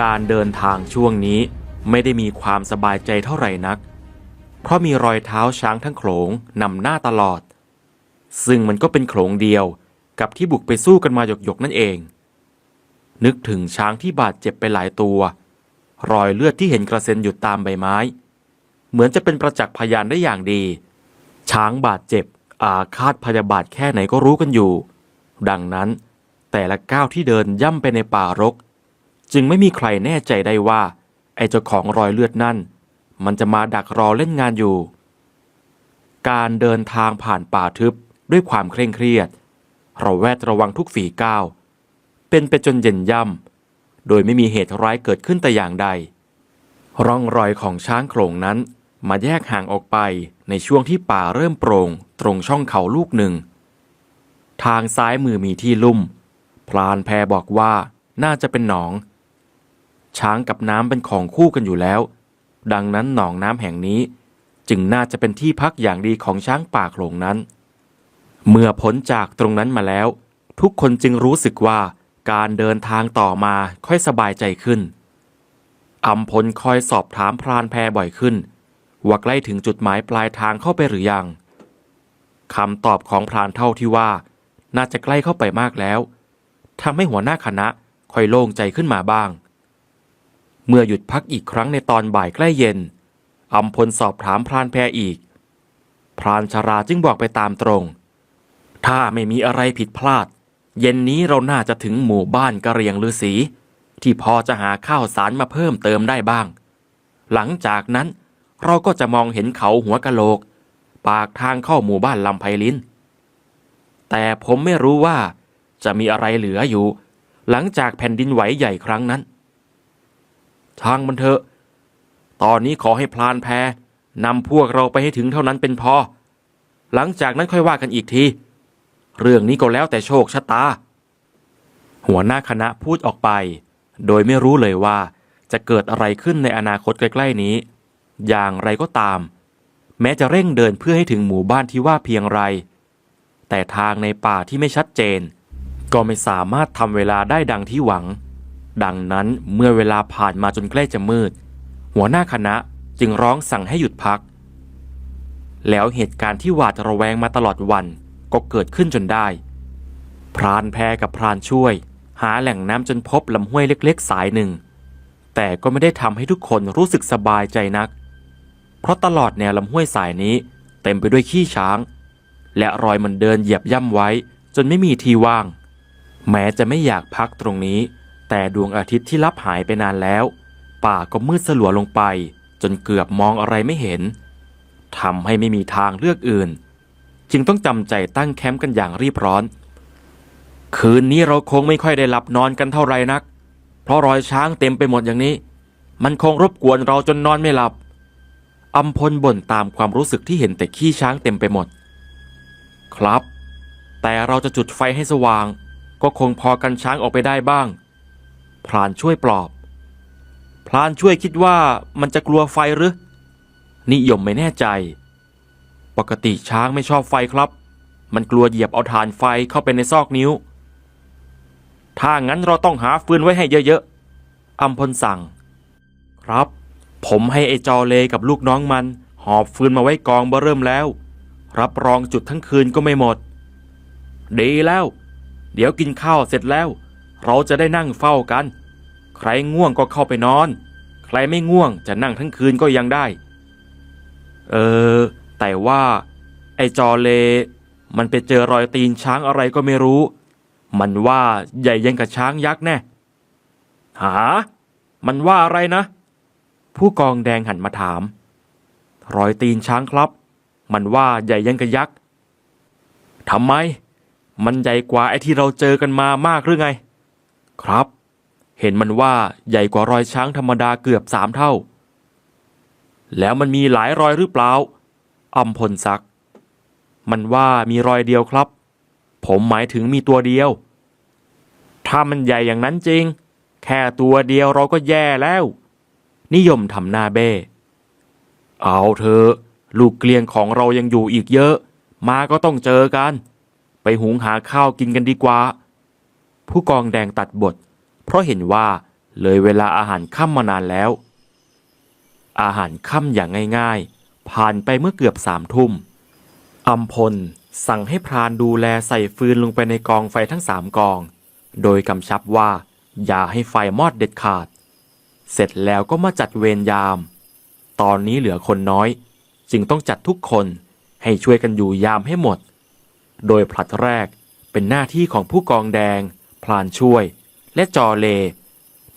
การเดินทางช่วงนี้ไม่ได้มีความสบายใจเท่าไหร่นัก เพราะมีรอยเท้าช้างทั้งโขลงนำหน้าตลอด ซึ่งมันก็เป็นโขลงเดียวกับที่บุกไปสู้กันมาหยกๆนั่นเอง นึกถึงช้างที่บาดเจ็บไปหลายตัว รอยเลือดที่เห็นกระเซ็นอยู่ตามใบไม้ เหมือนจะเป็นประจักษ์พยานได้อย่างดี ช้างบาดเจ็บอาฆาตพยาบาทแค่ไหนก็รู้กันอยู่ ดังนั้นแต่ละก้าวที่เดินย่ำไปในป่ารก จึงไม่มีใครแน่ใจได้ว่า ไอ้เจ้าของรอยเลือดนั่น มันจะมาดักรอเล่นงานอยู่ การเดินทางผ่านป่าทึบด้วยความเคร่งเครียดเราแวดระวังทุกฝีก้าว เป็นไปจนเย็นย่ำ โดยไม่มีเหตุร้ายเกิดขึ้นแต่อย่างใด ร่องรอยของช้างโขลงนั้นมาแยกห่างออกไปในช่วงที่ป่าเริ่มโปร่งตรงช่องเขาลูกหนึ่ง ทางซ้ายมือมีที่ลุ่มพรานแพบอกว่าน่าจะเป็นหนอง ช้างกับน้ำเป็นของคู่กันอยู่แล้ว ดังนั้นหนองน้ำแห่งนี้ จึงน่าจะเป็นที่พักอย่างดีของช้างป่าโขลงนั้น เมื่อพ้นจากตรงนั้นมาแล้ว ทุกคนจึงรู้สึกว่าการเดินทางต่อมาค่อยสบายใจขึ้นอัมพลคอยสอบถามพรานแพบ่อยขึ้น ว่าใกล้ถึงจุดหมายปลายทางเข้าไปหรือยังคำตอบของพรานเท่าที่ว่า น่าจะใกล้เข้าไปมากแล้วทำให้หัวหน้าคณะค่อยโล่งใจขึ้นมาบ้าง เมื่อหยุดพักอีกครั้งในตอนบ่ายใกล้เย็นอัมพลสอบถามพรานแพรอีก พรานชราจึงบอกไปตามตรง ถ้าไม่มีอะไรผิดพลาด เย็นนี้เราน่าจะถึงหมู่บ้านกะเรียงฤาษีที่พอจะหาข้าวสารมาเพิ่มเติมได้บ้าง หลังจากนั้นเราก็จะมองเห็นเขาหัวกะโหลก ปากทางเข้าหมู่บ้านลำไพลินแต่ผมไม่รู้ว่าจะมีอะไรเหลืออยู่ หลังจากแผ่นดินไหวใหญ่ครั้งนั้น ทางมันเถอะ ตอนนี้ขอให้พลานแพนำพวกเราไปให้ถึงเท่านั้นเป็นพอ หลังจากนั้นค่อยว่ากันอีกที เรื่องนี้ก็แล้วแต่โชคชะตา หัวหน้าคณะพูดออกไป โดยไม่รู้เลยว่าจะเกิดอะไรขึ้นในอนาคตใกล้ ๆนี้ อย่างไรก็ตาม แม้จะเร่งเดินเพื่อให้ถึงหมู่บ้านที่ว่าเพียงไร แต่ทางในป่าที่ไม่ชัดเจน ก็ไม่สามารถทำเวลาได้ดังที่หวัง ดังนั้นเมื่อเวลาผ่านมาจนใกล้จะมืด หัวหน้าคณะจึงร้องสั่งให้หยุดพัก แล้วเหตุการณ์ที่หวาดระแวงมาตลอดวันก็เกิดขึ้นจนได้ พรานแพรกับพรานช่วย หาแหล่งน้ำจนพบลำห้วยเล็กๆ สายหนึ่ง แต่ก็ไม่ได้ทำให้ทุกคนรู้สึกสบายใจนัก เพราะตลอดแนวลำห้วยสายนี้ เต็มไปด้วยขี้ช้าง และรอยมันเดินเหยียบย่ำไว้จนไม่มีที่ว่าง แม้จะไม่อยากพักตรงนี้ แต่ดวงอาทิตย์ที่ลับหายไปนานแล้ว ป่าก็มืดสลัวลงไป จนเกือบมองอะไรไม่เห็นทำให้ไม่มีทางเลือกอื่น จึงต้องจำใจตั้งแคมป์กันอย่างรีบร้อน คืนนี้เราคงไม่ค่อยได้หลับนอนกันเท่าไหร่นัก เพราะรอยช้างเต็มไปหมดอย่างนี้ มันคงรบกวนเราจนนอนไม่หลับอัมพลบ่นตามความรู้สึกที่เห็นแต่ขี้ช้างเต็มไปหมด ครับ แต่เราจะจุดไฟให้สว่าง ก็คงพอกันช้างออกไปได้บ้าง พรานช่วยปลอบ พรานช่วยคิดว่ามันจะกลัวไฟหรือ นิยมไม่แน่ใจ ปกติช้างไม่ชอบไฟครับ มันกลัวเหยียบเอาถ่านไฟเข้าไปในซอกนิ้ว ถ้างั้นเราต้องหาฟืนไว้ให้เยอะๆอัมพลสั่ง ครับ ผมให้ไอ้จอเลกับลูกน้องมัน หอบฟืนมาไว้กองเบอเริ่มแล้ว รับรองจุดทั้งคืนก็ไม่หมด ดีแล้ว เดี๋ยวกินข้าวเสร็จแล้ว เราจะได้นั่งเฝ้ากัน ใครง่วงก็เข้าไปนอน ใครไม่ง่วงจะนั่งทั้งคืนก็ยังได้ เออ แต่ว่า ไอ้จอเลมันไปเจอรอยตีนช้างอะไรก็ไม่รู้ มันว่าใหญ่ยังกับช้างยักษ์แน่ หา มันว่าอะไรนะ ผู้กองแดงหันมาถาม รอยตีนช้างครับ มันว่าใหญ่ยังกับยักษ์ทำไม มันใหญ่กว่าไอ้ที่เราเจอกันมามากหรือไง ครับ เห็นมันว่าใหญ่กว่ารอยช้างธรรมดาเกือบสามเท่า แล้วมันมีหลายรอยหรือเปล่าอัมพลซัก มันว่ามีรอยเดียวครับ ผมหมายถึงมีตัวเดียว ถ้ามันใหญ่อย่างนั้นจริง แค่ตัวเดียวเราก็แย่แล้ว นิยมทำหน้าเบ้ เอาเถอะลูกเกลียงของเรายังอยู่อีกเยอะ มาก็ต้องเจอกัน ไปหุงหาข้าวกินกันดีกว่า ผู้กองแดงตัดบท เพราะเห็นว่าเลยเวลาอาหารค่ำมานานแล้ว อาหารค่ำอย่างง่ายๆ ผ่านไปเมื่อเกือบสามทุ่มอัมพลสั่งให้พรานดูแลใส่ฟืนลงไปในกองไฟทั้งสามกอง โดยกำชับว่าอย่าให้ไฟมอดเด็ดขาด เสร็จแล้วก็มาจัดเวรยาม ตอนนี้เหลือคนน้อย จึงต้องจัดทุกคนให้ช่วยกันอยู่ยามให้หมด โดยผลัดแรกเป็นหน้าที่ของผู้กองแดง ลานช่วย และจอเล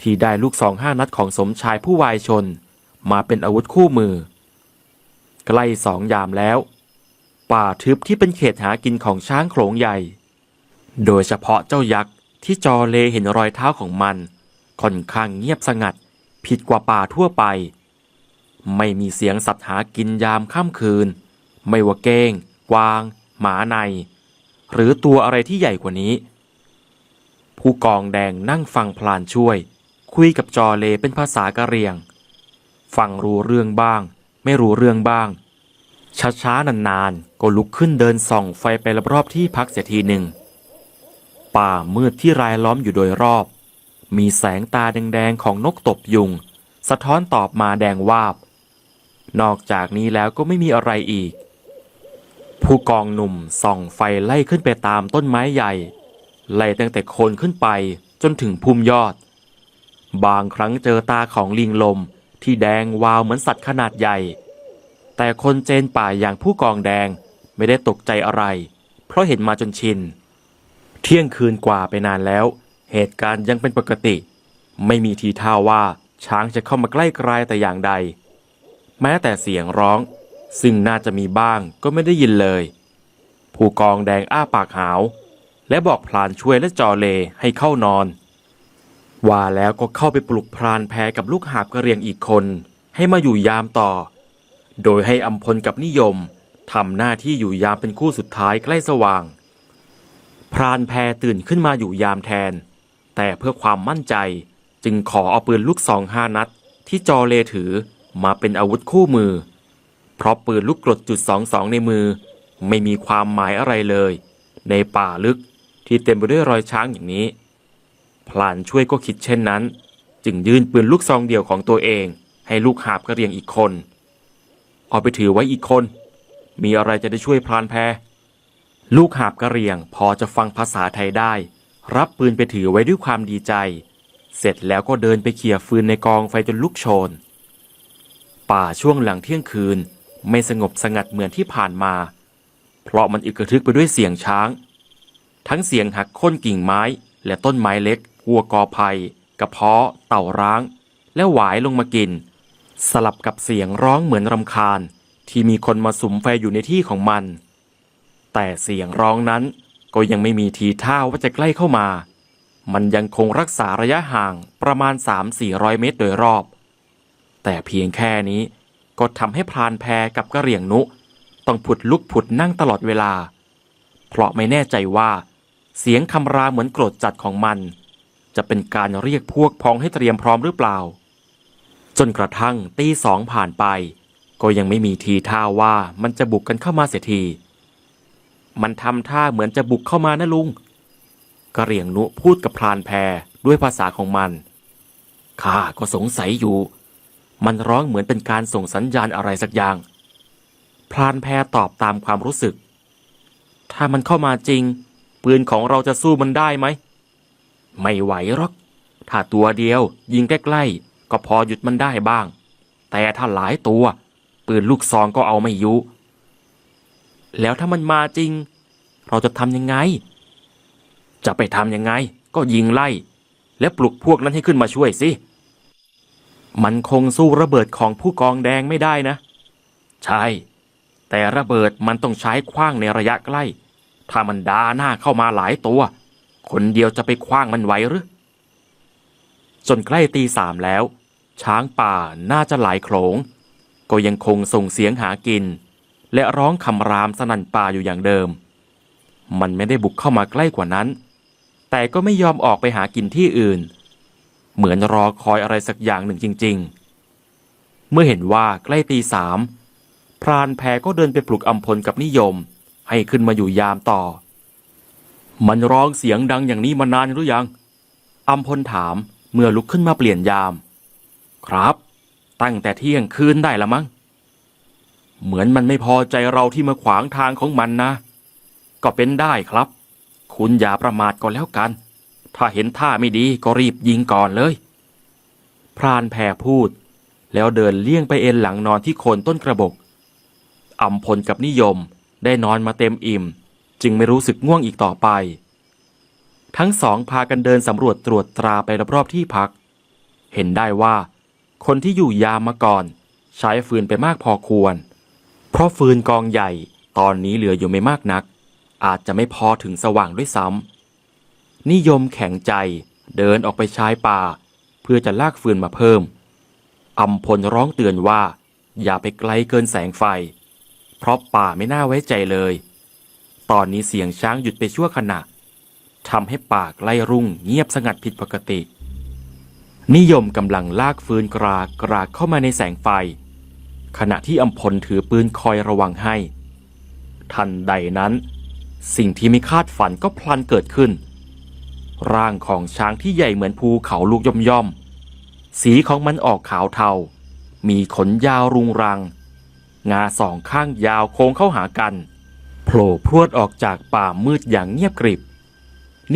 ที่ได้ลูกสองห้านัดของสมชายผู้วายชน มาเป็นอาวุธคู่มือ ใกล้สองยามแล้ว ป่าทึบที่เป็นเขตหากินของช้างโขลงใหญ่ โดยเฉพาะเจ้ายักษ์ที่จอเลเห็นรอยเท้าของมัน ค่อนข้างเงียบสงัด ผิดกว่าป่าทั่วไป ไม่มีเสียงสัตว์หากินยามค่ำคืน ไม่ว่าเก้ง กวาง หมาใน หรือตัวอะไรที่ใหญ่กว่านี้ ผู้กองแดงนั่งฟังพลานช่วย คุยกับจอเลเป็นภาษากะเรียง ฟังรู้เรื่องบ้าง ไม่รู้เรื่องบ้าง ช้าๆนานๆก็ลุกขึ้นเดินส่องไฟไปรอบๆที่พักเสียทีหนึ่ง ป่ามืดที่รายล้อมอยู่โดยรอบ มีแสงตาแดงๆของนกตบยุง สะท้อนตอบมาแดงวาบ นอกจากนี้แล้วก็ไม่มีอะไรอีก ผู้กองหนุ่มส่องไฟไล่ขึ้นไปตามต้นไม้ใหญ่ ไล่ตั้งแต่โคนขึ้นไปจนถึงพุ่มยอด บางครั้งเจอตาของลิงลมที่แดงวาวเหมือนสัตว์ขนาดใหญ่ แต่คนเจนป่าอย่างผู้กองแดงไม่ได้ตกใจอะไร เพราะเห็นมาจนชิน เที่ยงคืนกว่าไปนานแล้ว เหตุการณ์ยังเป็นปกติ ไม่มีทีท่าว่าช้างจะเข้ามาใกล้กลายแต่อย่างใด แม้แต่เสียงร้อง ซึ่งน่าจะมีบ้างก็ไม่ได้ยินเลย ผู้กองแดงอ้าปากหาว และบอกพลานช่วยและจอเลให้เข้านอน ว่าแล้วก็เข้าไปปลุกพรานแพรกับลูกหาบกระเรียงอีกคน ให้มาอยู่ยามต่อ โดยให้อัมพลกับนิยมทำหน้าที่อยู่ยามเป็นคู่สุดท้ายใกล้สว่าง พรานแพรตื่นขึ้นมาอยู่ยามแทน แต่เพื่อความมั่นใจจึงขอเอาปืนลูกซองห้านัด ที่จอเลถือมาเป็นอาวุธคู่มือ เพราะปืนลูกกรดจุดสองสองในมือ ไม่มีความหมายอะไรเลย ในป่าลึก ที่เต็มไปด้วยรอยช้างอย่างนี้ พลานช่วยก็คิดเช่นนั้น จึงยื่นปืนลูกซองเดียวของตัวเอง ให้ลูกหาบกระเรียงอีกคน เอาไปถือไว้อีกคน มีอะไรจะได้ช่วยพลานแพลูกหาบกระเรียงพอจะฟังภาษาไทยได้ รับปืนไปถือไว้ด้วยความดีใจ เสร็จแล้วก็เดินไปเขี่ยฟืนในกองไฟจนลุกโชน ป่าช่วงหลังเที่ยงคืนไม่สงบสงัดเหมือนที่ผ่านมา เพราะมันอึกกระทึกไปด้วยเสียงช้าง ทั้งเสียงหักโค่นกิ่งไม้ และต้นไม้เล็กวัวกอไผ่กระเพาะ เต่าร้าง และหวายลงมากิน สลับกับเสียงร้องเหมือนรำคาญ ที่มีคนมาสุมไฟอยู่ในที่ของมัน แต่เสียงร้องนั้นก็ยังไม่มีทีท่าว่าจะใกล้เข้ามา มันยังคงรักษาระยะห่างประมาณ 3-400 เมตรโดยรอบ แต่เพียงแค่นี้ก็ทำให้พรานแพรกับกระเหรี่ยงนุ ต้องผุดลุกผุดนั่งตลอดเวลา เพราะไม่แน่ใจว่า เสียงคำรามเหมือนโกรธจัดของมัน จะเป็นการเรียกพวกพ้องให้เตรียมพร้อมหรือเปล่า จนกระทั่งตีสองผ่านไป ก็ยังไม่มีทีท่าว่ามันจะบุกกันเข้ามาเสียที มันทำท่าเหมือนจะบุกเข้ามานะลุงกระเรียงนุพูดกับพรานแพรด้วยภาษาของมัน ข้าก็สงสัยอยู่ มันร้องเหมือนเป็นการส่งสัญญาณอะไรสักอย่าง พรานแพรตอบตามความรู้สึก ถ้ามันเข้ามาจริง ปืนของเราจะสู้มันได้ไหม ไม่ไหวหรอก ถ้าตัวเดียวยิงใกล้ๆก็พอหยุดมันได้บ้าง แต่ถ้าหลายตัว ปืนลูกซองก็เอาไม่อยู่แล้วถ้ามันมาจริง เราจะทำยังไง จะไปทำยังไง ก็ยิงไล่ และปลุกพวกนั้นให้ขึ้นมาช่วยสิ มันคงสู้ระเบิดของผู้กองแดงไม่ได้นะ ใช่ แต่ระเบิดมันต้องใช้คว้างในระยะใกล้ ถ้ามันดาหน้าเข้ามาหลายตัว คนเดียวจะไปคว้างมันไหวหรือจนใกล้ตีสามแล้ว ช้างป่าน่าจะหลายโขลง ก็ยังคงส่งเสียงหากิน และร้องคำรามสนั่นป่าอยู่อย่างเดิม มันไม่ได้บุกเข้ามาใกล้กว่านั้น แต่ก็ไม่ยอมออกไปหากินที่อื่น เหมือนรอคอยอะไรสักอย่างหนึ่งจริง ๆ เมื่อเห็นว่าใกล้ตีสามพรานแพก็เดินไปปลุกอัมพลกับนิยม ให้ขึ้นมาอยู่ยามต่อ มันร้องเสียงดังอย่างนี้มานานหรือยังอัมพลถามเมื่อลุกขึ้นมาเปลี่ยนยาม ครับ ตั้งแต่เที่ยงคืนได้ละมั้งเหมือนมันไม่พอใจเราที่มาขวางทางของมันนะ ก็เป็นได้ครับ คุณอย่าประมาทก่อนแล้วกัน ถ้าเห็นท่าไม่ดีก็รีบยิงก่อนเลย พรานแพรพูด แล้วเดินเลี่ยงไปเอ็นหลังนอนที่โคนต้นกระบอกอำพลกับนิยม ได้นอนมาเต็มอิ่ม จึงไม่รู้สึกง่วงอีกต่อไป ทั้งสองพากันเดินสำรวจตรวจตราไปรอบๆที่พัก เห็นได้ว่า คนที่อยู่ยามมาก่อน ใช้ฟืนไปมากพอควร เพราะฟืนกองใหญ่ตอนนี้เหลืออยู่ไม่มากนัก อาจจะไม่พอถึงสว่างด้วยซ้ำนิยมแข็งใจเดินออกไปชายป่า เพื่อจะลากฟืนมาเพิ่มอำพลร้องเตือนว่า อย่าไปไกลเกินแสงไฟ เพราะป่าไม่น่าไว้ใจเลย ตอนนี้เสียงช้างหยุดไปชั่วขณะทำให้ปาใกล้รุ่งเงียบสงัดผิดปกติ นิยมกำลังลากฟืนกรากรากเข้ามาในแสงไฟ ขณะที่อำพลถือปืนคอยระวังให้ ทันใดนั้น สิ่งที่ไม่คาดฝันก็พลันเกิดขึ้น ร่างของช้างที่ใหญ่เหมือนภูเขาลูกย่อมย่อมๆสีของมันออกขาวเทา มีขนยาวรุงรัง งาสองข้างยาวโค้งเข้าหากัน โผล่พรวดออกจากป่ามืดอย่างเงียบกริบ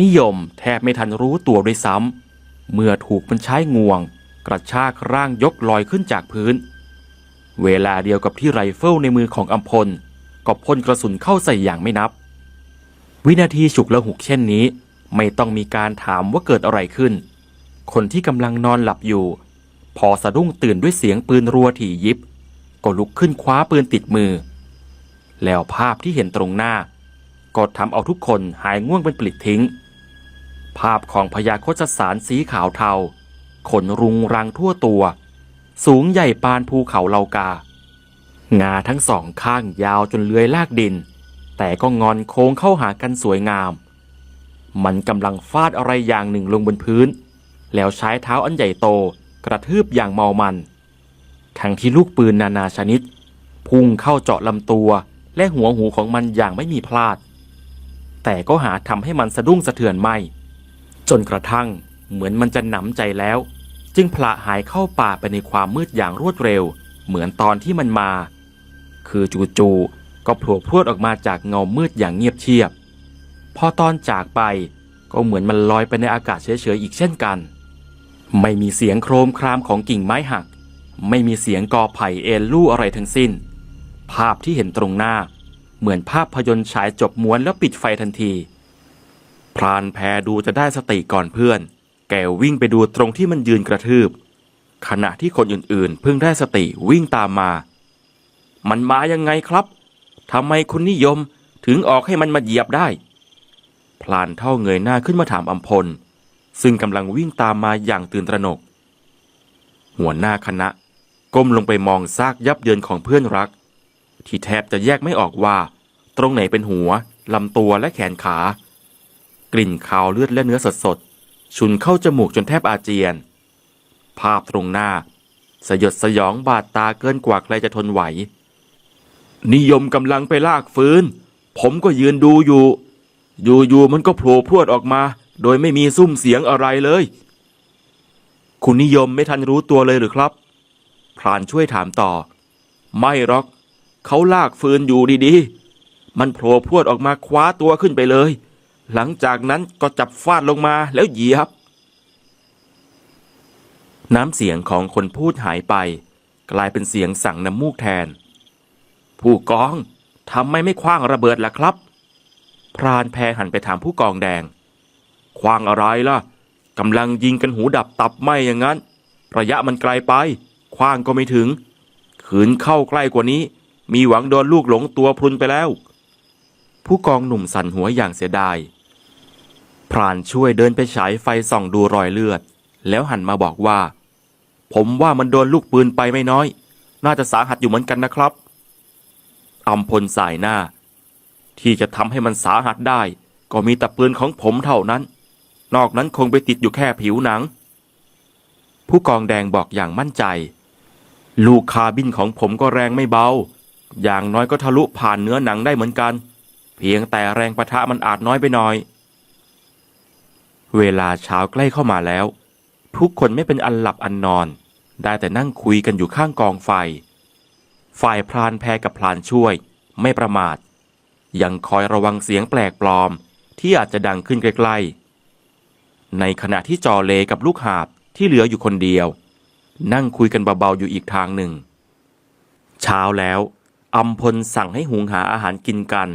นิยมแทบไม่ทันรู้ตัวด้วยซ้ำ เมื่อถูกมันใช้งวง กระชากร่างยกลอยขึ้นจากพื้น เวลาเดียวกับที่ไรเฟิลในมือของอัมพลก็พ่นกระสุนเข้าใส่อย่างไม่นับ วินาทีฉุกละหุกเช่นนี้ ไม่ต้องมีการถามว่าเกิดอะไรขึ้น คนที่กำลังนอนหลับอยู่ พอสะดุ้งตื่นด้วยเสียงปืนรัวถี่ยิบ ก็ลุกขึ้นคว้าปืนติดมือ แล้วภาพที่เห็นตรงหน้า ก็ทำเอาทุกคนหายง่วงเป็นปลิดทิ้ง ภาพของพญาโคชสารสีขาวเทา ขนรุงรังทั่วตัว สูงใหญ่ปานภูเขาเลากา งาทั้งสองข้างยาวจนเลื้อยลากดิน แต่ก็งอนโค้งเข้าหากันสวยงาม มันกำลังฟาดอะไรอย่างหนึ่งลงบนพื้น แล้วใช้เท้าอันใหญ่โตกระทืบอย่างเมามัน ทั้งที่ลูกปืนนานาชนิด พุ่งเข้าเจาะลำตัว และหัวหูของมันอย่างไม่มีพลาด แต่ก็หาทำให้มันสะดุ้งสะเทือนไม่ จนกระทั่งเหมือนมันจะหนำใจแล้ว จึงพละหายเข้าป่าไปในความมืดอย่างรวดเร็ว เหมือนตอนที่มันมา คือจู่ๆก็โผล่พรวดออกมาจากเงามืดอย่างเงียบเชียบ พอตอนจากไปก็เหมือนมันลอยไปในอากาศเฉยๆอีกเช่นกัน ไม่มีเสียงโครมครามของกิ่งไม้หัก ไม่มีเสียงกอไผ่เอ็นลู่อะไรทั้งสิ้น ภาพที่เห็นตรงหน้าเหมือนภาพพยนตร์ฉายจบม้วนแล้วปิดไฟทันที พรานแพรดูจะได้สติก่อนเพื่อน แกวิ่งไปดูตรงที่มันยืนกระทืบ ขณะที่คนอื่นๆ เพิ่งได้สติวิ่งตามมา มันมายังไงครับทำไมคุณนิยมถึงออกให้มันมาเหยียบได้ พลานเท่าเงยหน้าขึ้นมาถามอัมพล ซึ่งกำลังวิ่งตามมาอย่างตื่นตระหนก หัวหน้าคณะ ก้มลงไปมองซากยับเยินของเพื่อนรัก ที่แทบจะแยกไม่ออกว่า ตรงไหนเป็นหัวลำตัวและแขนขา กลิ่นคาวเลือดและเนื้อสดๆชุนเข้าจมูกจนแทบอาเจียน ภาพตรงหน้า สยดสยองบาดตาเกินกว่าใครจะทนไหว นิยมกำลังไปลากฟื้น ผมก็ยืนดูอยู่ อยู่ๆมันก็โผล่พรวดออกมา โดยไม่มีซุ้มเสียงอะไรเลย คุณนิยมไม่ทันรู้ตัวเลยหรือครับ พรานช่วยถามต่อ ไม่หรอก เขาลากฟืนอยู่ดีๆ มันโผล่พรวดออกมาคว้าตัวขึ้นไปเลย หลังจากนั้นก็จับฟาดลงมาแล้วเหยียบ น้ำเสียงของคนพูดหายไป กลายเป็นเสียงสั่งน้ำมูกแทน ผู้กองทำไมไม่คว้างระเบิดล่ะครับ พรานแพหันไปถามผู้กองแดง คว้างอะไรล่ะกำลังยิงกันหูดับตับไหมอย่างนั้น ระยะมันไกลไป คว้างก็ไม่ถึง ขืนเข้าใกล้กว่านี้ มีหวังโดนลูกหลงตัวพรุนไปแล้ว ผู้กองหนุ่มสั่นหัวอย่างเสียดาย พรานช่วยเดินไปฉายไฟส่องดูรอยเลือด แล้วหันมาบอกว่า ผมว่ามันโดนลูกปืนไปไม่น้อย น่าจะสาหัสอยู่เหมือนกันนะครับอำพลสายหน้า ที่จะทำให้มันสาหัสได้ ก็มีแต่ปืนของผมเท่านั้น นอกนั้นคงไปติดอยู่แค่ผิวหนังผู้กองแดงบอกอย่างมั่นใจ ลูกคาบินของผมก็แรงไม่เบา อย่างน้อยก็ทะลุผ่านเนื้อหนังได้เหมือนกัน เพียงแต่แรงประทะมันอาจน้อยไปหน่อย เวลาเช้าใกล้เข้ามาแล้ว ทุกคนไม่เป็นอันหลับอันนอน ได้แต่นั่งคุยกันอยู่ข้างกองไฟ ฝ่ายพรานแพกับพรานช่วย ไม่ประมาท ยังคอยระวังเสียงแปลกปลอม ที่อาจจะดังขึ้นใกล้ๆในขณะที่จอเลกับลูกหาบที่เหลืออยู่คนเดียว นั่งคุยกันเบาๆอยู่อีกทางหนึ่ง เช้าแล้วอัมพลสั่งให้หุงหาอาหารกินกัน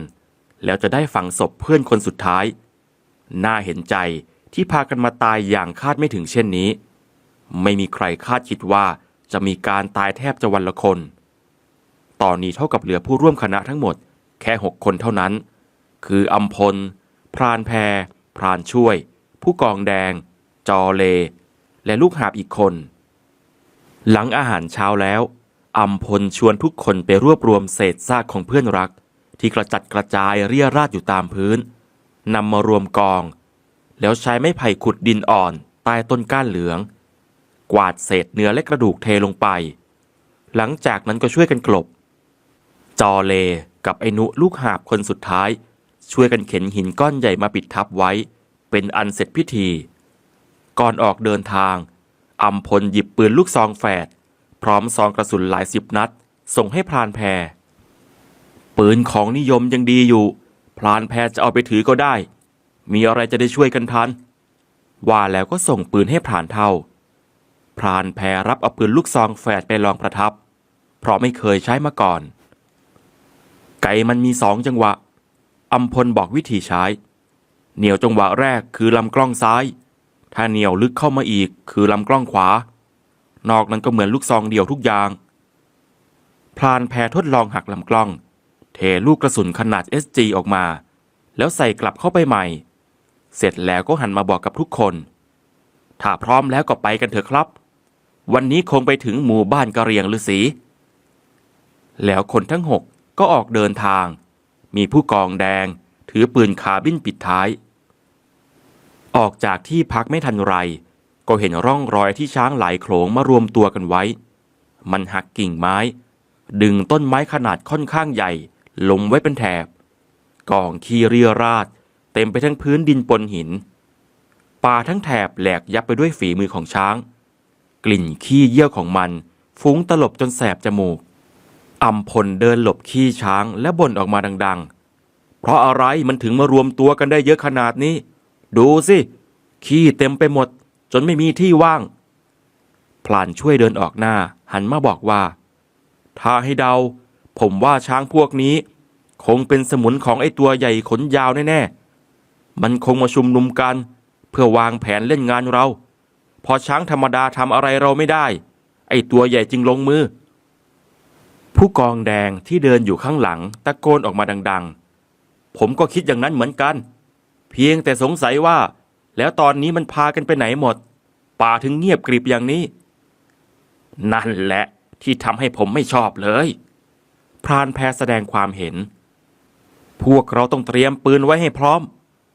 แล้วจะได้ฝังศพเพื่อนคนสุดท้าย น่าเห็นใจที่พากันมาตายอย่างคาดไม่ถึงเช่นนี้ ไม่มีใครคาดคิดว่าจะมีการตายแทบจะวันละคน ตอนนี้เท่ากับเหลือผู้ร่วมคณะทั้งหมด แค่หกคนเท่านั้น คืออัมพล พรานแพร พรานช่วย ผู้กองแดง จอเล และลูกหาบอีกคน หลังอาหารเช้าแล้วอัมพลชวนทุกคนไปรวบรวมเศษซากของเพื่อนรัก ที่กระจัดกระจายเรี่ยราดอยู่ตามพื้นนำมารวมกอง แล้วใช้ไม้ไผ่ขุดดินอ่อนใต้ต้นก้านเหลือง กวาดเศษเนื้อและกระดูกเทลงไป หลังจากนั้นก็ช่วยกันกลบ จอเลกับไอ้นุลูกหาบคนสุดท้าย ช่วยกันเข็นหินก้อนใหญ่มาปิดทับไว้ เป็นอันเสร็จพิธี ก่อนออกเดินทาง อัมพลหยิบปืนลูกซองแฝด พร้อมซองกระสุนหลายสิบนัด ส่งให้พรานแพร ปืนของนิยมยังดีอยู่ พรานแพรจะเอาไปถือก็ได้ มีอะไรจะได้ช่วยกันทัน ว่าแล้วก็ส่งปืนให้พรานเท่า พรานแพรรับเอาปืนลูกซองแฝดไปลองประทับ เพราะไม่เคยใช้มาก่อน ไก่มันมีสองจังหวะอัมพลบอกวิธีใช้ เหนียวจังหวะแรกคือลำกล้องซ้าย ถ้าเหนียวลึกเข้ามาอีกคือลำกล้องขวา นอกนั้นก็เหมือนลูกซองเดียวทุกอย่าง พลานแพรทดลองหักลำกล้อง เทลูกกระสุนขนาด SG ออกมา แล้วใส่กลับเข้าไปใหม่ เสร็จแล้วก็หันมาบอกกับทุกคน ถ้าพร้อมแล้วก็ไปกันเถอะครับ วันนี้คงไปถึงหมู่บ้านกะเรียงฤาษีแล้วคนทั้งหกก็ออกเดินทาง มีผู้กองแดงถือปืนคาบินปิดท้าย ออกจากที่พักไม่ทันไร ก็เห็นร่องรอยที่ช้างหลายโขลงมารวมตัวกันไว้ มันหักกิ่งไม้ดึงต้นไม้ขนาดค่อนข้างใหญ่ล้มไว้เป็นแถบกองขี้เรียราดเต็มไปทั้งพื้นดินปนหิน ป่าทั้งแถบแหลกยับไปด้วยฝีมือของช้าง กลิ่นขี้เยี่ยวของมันฟุ้งตลบจนแสบจมูกอัมพลเดินหลบขี้ช้างและบ่นออกมาดัง ๆ เพราะอะไรมันถึงมารวมตัวกันได้เยอะขนาดนี้ ดูสิ ขี้เต็มไปหมด จนไม่มีที่ว่าง พลานช่วยเดินออกหน้า หันมาบอกว่า ถ้าให้เดา ผมว่าช้างพวกนี้ คงเป็นสมุนของไอ้ตัวใหญ่ขนยาวแน่ๆ มันคงมาชุมนุมกัน เพื่อวางแผนเล่นงานเรา พอช้างธรรมดาทำอะไรเราไม่ได้ ไอ้ตัวใหญ่จึงลงมือ ผู้กองแดงที่เดินอยู่ข้างหลังตะโกนออกมาดัง ๆ ผมก็คิดอย่างนั้นเหมือนกัน เพียงแต่สงสัยว่า แล้วตอนนี้มันพากันไปไหนหมด ป่าถึงเงียบกริบอย่างนี้ นั่นแหละที่ทำให้ผมไม่ชอบเลย พรานแพรแสดงความเห็น พวกเราต้องเตรียมปืนไว้ให้พร้อม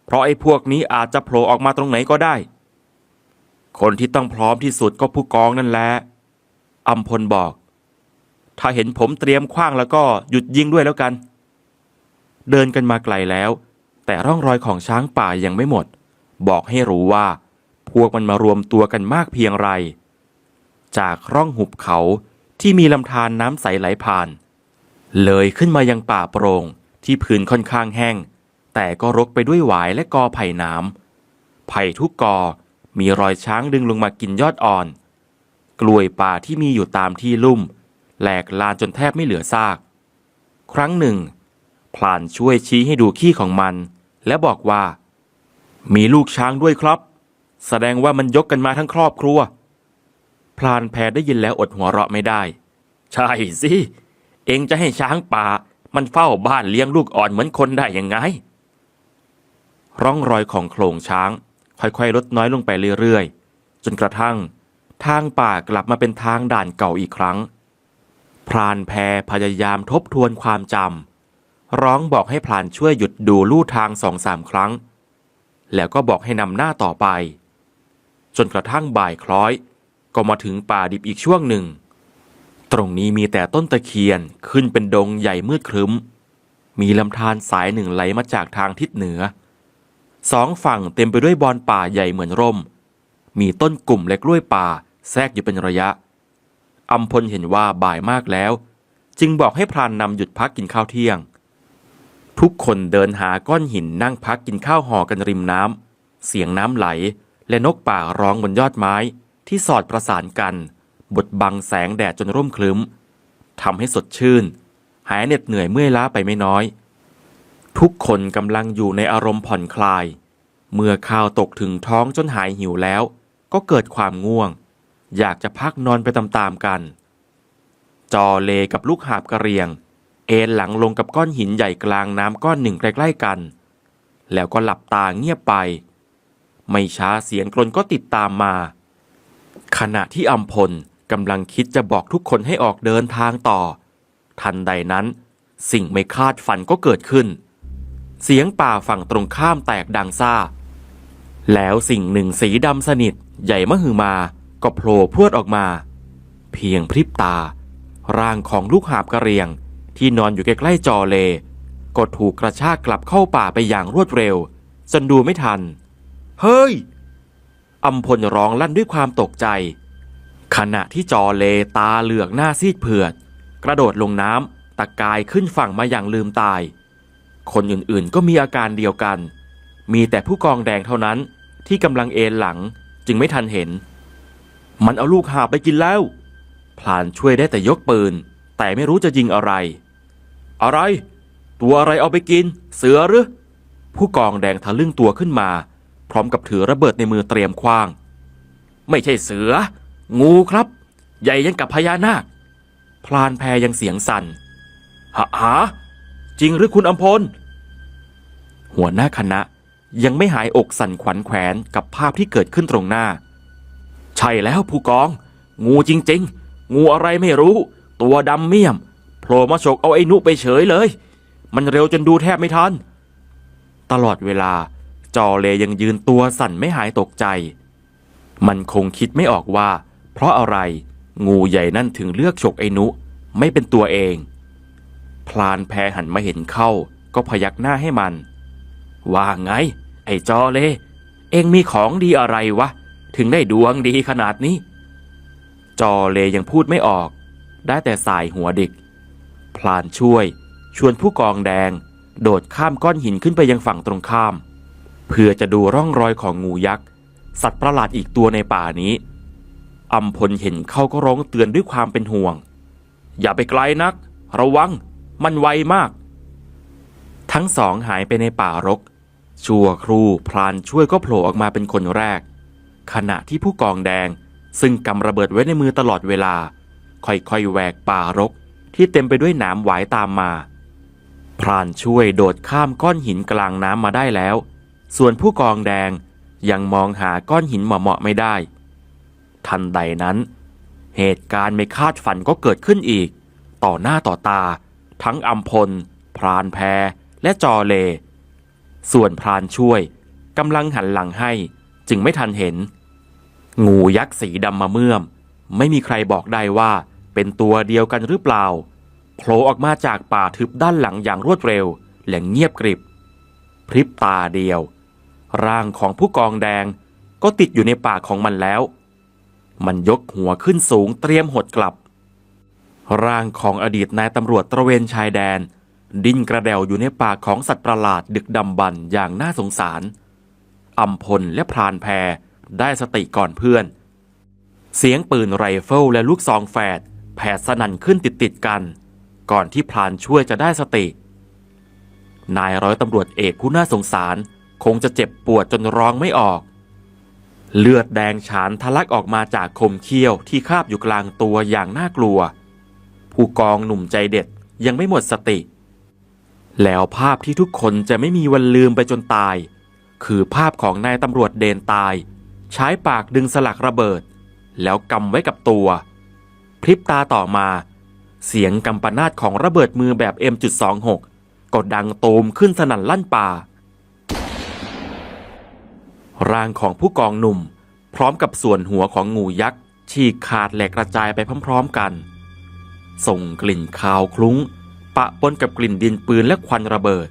เพราะไอ้พวกนี้อาจจะโผล่ออกมาตรงไหนก็ได้ คนที่ต้องพร้อมที่สุดก็ผู้กองนั่นแหละอัมพลบอก ถ้าเห็นผมเตรียมคว้างแล้วก็หยุดยิงด้วยแล้วกัน เดินกันมาไกลแล้ว แต่ร่องรอยของช้างป่ายังไม่หมด บอกให้รู้ว่า พวกมันมารวมตัวกันมากเพียงไร จากร่องหุบเขาที่มีลำธารน้ำใสไหลผ่าน เลยขึ้นมายังป่าโปร่งที่พื้นค่อนข้างแห้ง แต่ก็รกไปด้วยหวายและกอไผ่น้ำไผ่ทุกกอมีรอยช้างดึงลงมากินยอดอ่อน กล้วยป่าที่มีอยู่ตามที่ลุ่ม แหลกลานจนแทบไม่เหลือซาก ครั้งหนึ่งพลานช่วยชี้ให้ดูขี้ของมัน และบอกว่า มีลูกช้างด้วยครับ แสดงว่ามันยกกันมาทั้งครอบครัว พลานแพรได้ยินแล้วอดหัวเราะไม่ได้ ใช่สิ เองจะให้ช้างป่า มันเฝ้าบ้านเลี้ยงลูกอ่อนเหมือนคนได้ยังไง ร่องรอยของโขลงช้าง ค่อยๆ ลดน้อยลงไปเรื่อยๆ จนกระทั่ง ทางป่ากลับมาเป็นทางด่านเก่าอีกครั้ง พรานแพรพยายามทบทวนความจำ ร้องบอกให้พลานช่วยหยุดดูลู่ทางสองสามครั้ง แล้วก็บอกให้นำหน้าต่อไป จนกระทั่งบ่ายคล้อย ก็มาถึงป่าดิบอีกช่วงหนึ่ง ตรงนี้มีแต่ต้นตะเคียนขึ้นเป็นดงใหญ่มืดครึ้ม มีลำธารสายหนึ่งไหลมาจากทางทิศเหนือ สองฝั่งเต็มไปด้วยบอนป่าใหญ่เหมือนร่ม มีต้นกลุ่มและกล้วยป่าแทรกอยู่เป็นระยะอัมพลเห็นว่าบ่ายมากแล้ว จึงบอกให้พรานนำหยุดพักกินข้าวเที่ยง ทุกคนเดินหาก้อนหินนั่งพักกินข้าวห่อกันริมน้ำ เสียงน้ำไหล และนกป่าร้องบนยอดไม้ ที่สอดประสานกัน บดบังแสงแดดจนร่มคลึ้มทำให้สดชื่น หายเหน็ดเหนื่อยเมื่อยล้าไปไม่น้อย ทุกคนกำลังอยู่ในอารมณ์ผ่อนคลาย เมื่อข้าวตกถึงท้องจนหายหิวแล้ว ก็เกิดความง่วง อยากจะพักนอนไปตามๆกัน จอเลกับลูกหาบกระเรียง เอนหลังลงกับก้อนหินใหญ่กลางน้ำก้อนหนึ่งใกล้ๆกัน แล้วก็หลับตาเงียบไป ไม่ช้าเสียงกรนก็ติดตามมา ขณะที่อัมพลกำลังคิดจะบอกทุกคนให้ออกเดินทางต่อ ทันใดนั้น สิ่งไม่คาดฝันก็เกิดขึ้น เสียงป่าฝั่งตรงข้ามแตกดังซ่า แล้วสิ่งหนึ่งสีดำสนิทใหญ่มหึมาก็โผล่พรวดออกมา เพียงพริบตา ร่างของลูกหาบกระเรียง ที่นอนอยู่ใกล้ๆจอเลก็ถูกกระชากกลับเข้าป่าไปอย่างรวดเร็วจนดูไม่ทัน เฮ้ยอัมพลร้องลั่นด้วยความตกใจ ขณะที่จอเลตาเหลือกหน้าซีดเผือด กระโดดลงน้ำตะกายขึ้นฝั่งมาอย่างลืมตาย คนอื่นๆก็มีอาการเดียวกัน มีแต่ผู้กองแดงเท่านั้นที่กำลังเอนหลังจึงไม่ทันเห็น มันเอาลูกหาไปกินแล้ว พลานช่วยได้แต่ยกปืน แต่ไม่รู้จะยิงอะไร อะไร ตัวอะไรเอาไปกิน เสือหรือ ผู้กองแดงทะลึ่งตัวขึ้นมา พร้อมกับถือระเบิดในมือเตรียมคว้าง ไม่ใช่เสือ งูครับ ใหญ่ยังกับพญานาค พลานแพยังเสียงสั่นหาหาจริงหรือคุณอำพล หัวหน้าคณะยังไม่หายอกสั่นขวัญแขวนกับภาพที่เกิดขึ้นตรงหน้า ใช่แล้วผู้กอง งูจริง ๆ งูอะไรไม่รู้ ตัวดำเมี่ยม โผล่มาฉกเอาไอ้นุไปเฉยเลย มันเร็วจนดูแทบไม่ทัน ตลอดเวลา จอเลยังยืนตัวสั่นไม่หายตกใจ มันคงคิดไม่ออกว่า เพราะอะไรงูใหญ่นั่นถึงเลือกฉกไอ้นุไม่เป็นตัวเอง พลานแพหันมาเห็นเข้า ก็พยักหน้าให้มัน ว่าไง ไอ้จอเล เองมีของดีอะไรวะ ถึงได้ดวงดีขนาดนี้ จอเลยังพูดไม่ออก ได้แต่สายหัวเด็ก พลานช่วย ชวนผู้กองแดง โดดข้ามก้อนหินขึ้นไปยังฝั่งตรงข้าม เพื่อจะดูร่องรอยของงูยักษ์ สัตว์ประหลาดอีกตัวในป่านี้อัมพลเห็นเขาก็ร้องเตือนด้วยความเป็นห่วง อย่าไปไกลนัก ระวัง มันไวมาก ทั้งสองหายไปในป่ารก ชั่วครูพลานช่วยก็โผล่ออกมาเป็นคนแรก ขณะที่ผู้กองแดงซึ่งกำระเบิดไว้ในมือตลอดเวลา ค่อยๆแหวกป่ารก ที่เต็มไปด้วยหนามหวายตามมา พรานช่วยโดดข้ามก้อนหินกลางน้ำมาได้แล้ว ส่วนผู้กองแดงยังมองหาก้อนหินเหมาะๆไม่ได้ ทันใดนั้น เหตุการณ์ไม่คาดฝันก็เกิดขึ้นอีก ต่อหน้าต่อตา ทั้งอัมพล พรานแพและจอเล ส่วนพรานช่วยกำลังหันหลังให้จึงไม่ทันเห็น งูยักษ์สีดำมาเมื่อม ไม่มีใครบอกได้ว่า เป็นตัวเดียวกันหรือเปล่าโผล่ออกมาจากป่าทึบด้านหลังอย่างรวดเร็ว และเงียบกริบ พริบตาเดียว ร่างของผู้กองแดงก็ติดอยู่ในปากของมันแล้ว มันยกหัวขึ้นสูงเตรียมหดกลับ ร่างของอดีตนายตำรวจตระเวนชายแดน ดิ้นกระเดวอยู่ในปากของสัตว์ประหลาดดึกดำบรรพ์อย่างน่าสงสารอัมพลและพรานแพรได้สติก่อนเพื่อน เสียงปืนไรเฟิลและลูกซองแฝด แผดสนั่นขึ้นติดติดๆกัน ก่อนที่พรานช่วยจะได้สติ นายร้อยตำรวจเอกผู้น่าสงสารคงจะเจ็บปวดจนร้องไม่ออก เลือดแดงฉานทะลักออกมาจากคมเขี้ยวที่คาบอยู่กลางตัวอย่างน่ากลัว ผู้กองหนุ่มใจเด็ดยังไม่หมดสติ แล้วภาพที่ทุกคนจะไม่มีวันลืมไปจนตาย คือภาพของนายตำรวจเดนตาย ใช้ปากดึงสลักระเบิด แล้วกำไว้กับตัว พริบตาต่อมา เสียงกำปนาตของระเบิดมือแบบ M.26 ก็ดังโตมขึ้นสนั่นลั่นป่า ร่างของผู้กองหนุ่ม พร้อมกับส่วนหัวของงูยักษ์ฉีกขาดแหลกกระจายไปพร้อมๆกัน ส่งกลิ่นคาวคลุ้ง ปะปนกับกลิ่นดินปืนและควันระเบิด